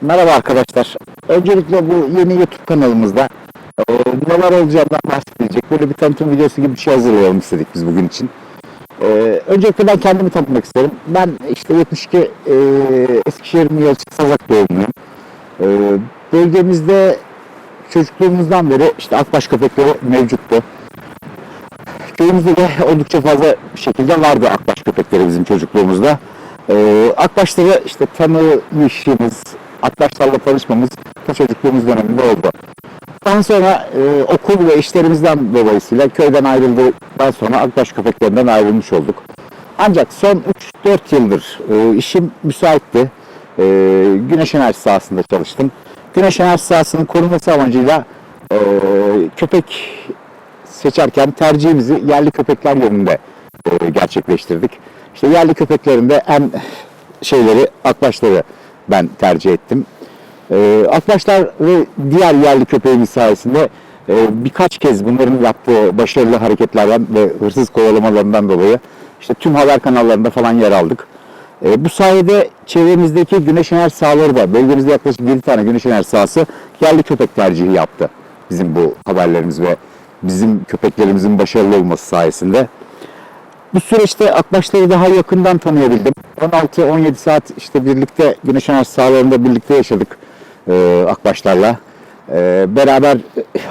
Merhaba arkadaşlar. Öncelikle bu yeni YouTube kanalımızda e, neler olacağından bahsedilecek böyle bir tanıtım videosu gibi bir şey hazırlayalım istedik biz bugün için. E, öncelikle ben kendimi tanıtmak isterim. Ben işte 72 e, Eskişehir Miyalçı Sazak doğumluyum. E, bölgemizde çocukluğumuzdan beri işte akbaş köpekleri mevcuttu. Köyümüzde de oldukça fazla şekilde vardı akbaş köpekleri bizim çocukluğumuzda. Ee, akbaşları işte tanışımız, akbaşlarla tanışmamız ta çocukluğumuz döneminde oldu. Daha sonra e, okul ve işlerimizden dolayısıyla köyden ayrıldıktan sonra akbaş köpeklerinden ayrılmış olduk. Ancak son 3-4 yıldır e, işim müsaitti. E, güneş enerji sahasında çalıştım. Güneş enerji sahasının korunması amacıyla e, köpek seçerken tercihimizi yerli köpekler yönünde e, gerçekleştirdik. İşte yerli köpeklerinde en şeyleri akbaşları ben tercih ettim. E, akbaşlar ve diğer yerli köpeğimiz sayesinde e, birkaç kez bunların yaptığı başarılı hareketlerden ve hırsız kovalamalarından dolayı işte tüm haber kanallarında falan yer aldık. E, bu sayede çevremizdeki güneş enerji sahaları da bölgemizde yaklaşık 7 tane güneş enerji sahası yerli köpek tercihi yaptı. Bizim bu haberlerimiz ve bizim köpeklerimizin başarılı olması sayesinde. Bu süreçte akbaşları daha yakından tanıyabildim. 16-17 saat işte birlikte güneş enerji sahalarında birlikte yaşadık e, akbaşlarla. E, beraber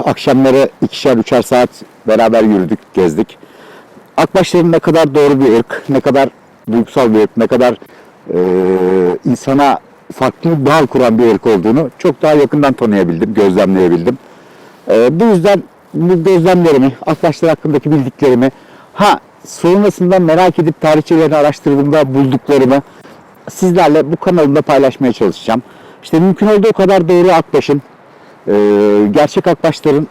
akşamları ikişer üçer saat beraber yürüdük, gezdik. Akbaşların ne kadar doğru bir ırk, ne kadar duygusal bir ırk, ne kadar e, insana farklı bir bağ kuran bir ırk olduğunu çok daha yakından tanıyabildim, gözlemleyebildim. E, bu yüzden bu gözlemlerimi, Akbaşlar hakkındaki bildiklerimi, ha sonrasında merak edip tarihçelerini araştırdığımda bulduklarımı sizlerle bu kanalımda paylaşmaya çalışacağım. İşte mümkün olduğu kadar doğru Akbaş'ın, e, gerçek Akbaşların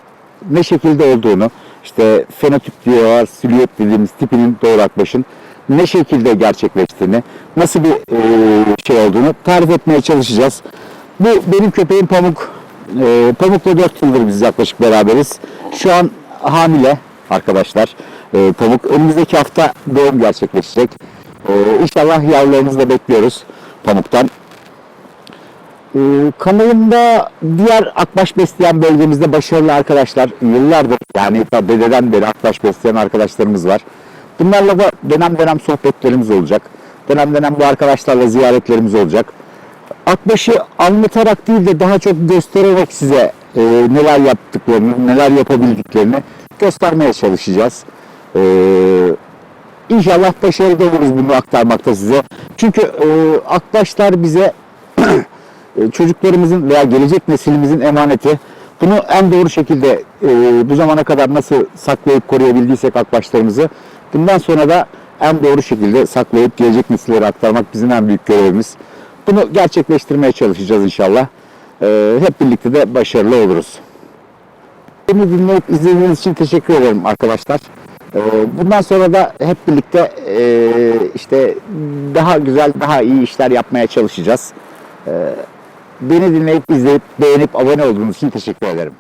ne şekilde olduğunu, işte fenotip diyorlar, silüet dediğimiz tipinin doğru Akbaş'ın ne şekilde gerçekleştiğini, nasıl bir e, şey olduğunu tarif etmeye çalışacağız. Bu benim köpeğim Pamuk. E, Pamuk'la 4 yıldır biz yaklaşık beraberiz. Şu an hamile arkadaşlar. E, Pamuk önümüzdeki hafta doğum gerçekleşecek. E, inşallah yavrularımızı da bekliyoruz Pamuk'tan. Ee, kanalımda diğer akbaş besleyen bölgemizde başarılı arkadaşlar yıllardır yani dededen beri akbaş besleyen arkadaşlarımız var. Bunlarla da dönem dönem sohbetlerimiz olacak. Dönem dönem bu arkadaşlarla ziyaretlerimiz olacak. Akbaşı anlatarak değil de daha çok göstererek size e, neler yaptıklarını, neler yapabildiklerini göstermeye çalışacağız. Ee, İnşallah başarılı oluruz bunu aktarmakta size. Çünkü e, akbaşlar bize e, çocuklarımızın veya gelecek nesilimizin emaneti. Bunu en doğru şekilde e, bu zamana kadar nasıl saklayıp koruyabildiysek akbaşlarımızı bundan sonra da en doğru şekilde saklayıp gelecek nesillere aktarmak bizim en büyük görevimiz. Bunu gerçekleştirmeye çalışacağız inşallah. E, hep birlikte de başarılı oluruz. Beni dinleyip izlediğiniz için teşekkür ederim arkadaşlar. E, bundan sonra da hep birlikte e, işte daha güzel, daha iyi işler yapmaya çalışacağız. Beni dinleyip izleyip beğenip abone olduğunuz için teşekkür ederim.